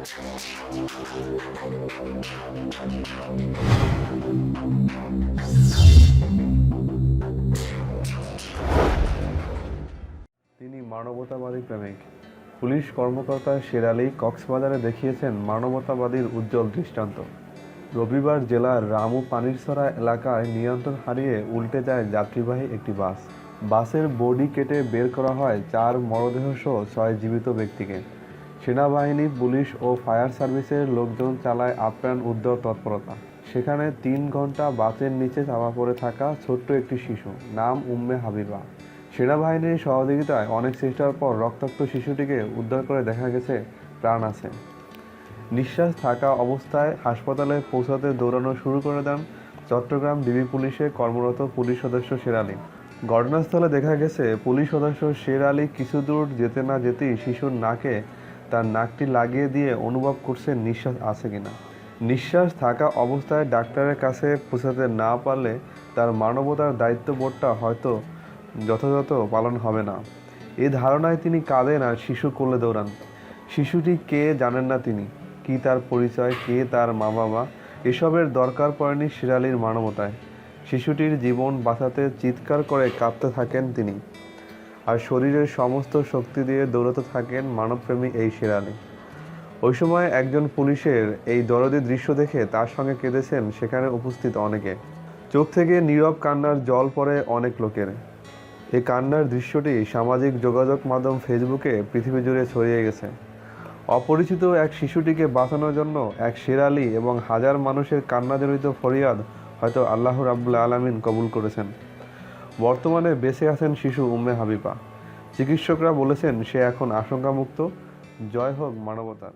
তিনি মানবতাবাদী প্রেমিক। পুলিশ কর্মকর্তা শেরালি কক্সবাজারে দেখিয়েছেন মানবতাবাদীর উজ্জ্বল দৃষ্টান্ত। রবিবার জেলার রামু পানিরসরা এলাকায় নিয়ন্ত্রণ হারিয়ে উল্টে যায় যাত্রীবাহী একটি বাস। বাসের বডি কেটে বের করা হয় চার মরদেহ সহ ছয় জীবিত ব্যক্তিকে। সেনাবাহিনী, পুলিশ ও ফায়ার সার্ভিসের লোকজন চালায় আপ্যায়ন উদ্ধার তৎপরতা। সেখানে তিন ঘণ্টা বাসের নিচে চাপা পড়ে থাকা ছোট্ট একটি শিশু, নাম উম্মে হাবিবা। সেনাবাহিনীর সহযোগিতায় অনেক চেষ্টার পর রক্তাক্ত শিশুটিকে উদ্ধার করে দেখা গেছে, প্রাণ আছে। নিঃশ্বাস থাকা অবস্থায় হাসপাতালে পৌঁছাতে দৌড়ানো শুরু করে দেন চট্টগ্রাম ডিবি পুলিশে কর্মরত পুলিশ সদস্য শের আলী ঘটনাস্থলে দেখা গেছে, পুলিশ সদস্য শের আলী কিছু দূর যেতে না যেতেই শিশুর নাকে তার নাকটি লাগিয়ে দিয়ে অনুভব করছে নিঃশ্বাস আছে কিনা। নিঃশ্বাস থাকা অবস্থায় ডাক্তারের কাছে পৌঁছাতে না পারলে তার মানবতার দায়িত্ববোধটা হয়তো যথাযথ পালন হবে না। এ ধারণায় তিনি কাঁদেন আর শিশু কোলে দৌড়ান। শিশুটি কে জানেন না তিনি? কি তার পরিচয়? কে তার মা বাবা এসবের দরকার পড়েনি শিরালির মানবতায়। শিশুটির জীবন বাঁচাতে চিৎকার করে কাঁদতে থাকেন তিনি। আর শরীরের সমস্ত শক্তি দিয়ে দৌড়াতে থাকেন মানবপ্রেমী এই শিরালি ওই সময় একজন পুলিশের এই দরদি দৃশ্য দেখে তার সঙ্গে কেঁদেছেন সেখানে উপস্থিত অনেকে। চোখ থেকে নীরব কান্নার জল পড়ে অনেক লোকের। এই কান্নার দৃশ্যটি সামাজিক যোগাযোগ মাধ্যম ফেসবুকে পৃথিবী জুড়ে ছড়িয়ে গেছে। অপরিচিত এক শিশুটিকে বাঁচানোর জন্য এক শেরালি এবং হাজার মানুষের কান্নাজড়িত ফরিয়াদ হয়তো আল্লাহ রাবুল্লা আলমিন কবুল করেছেন। বর্তমানে বেঁচে আছেন শিশু উম্মে হাবিবা। চিকিৎসকরা বলেছেন সে এখন আশঙ্কামুক্ত। জয় হোক মানবতার।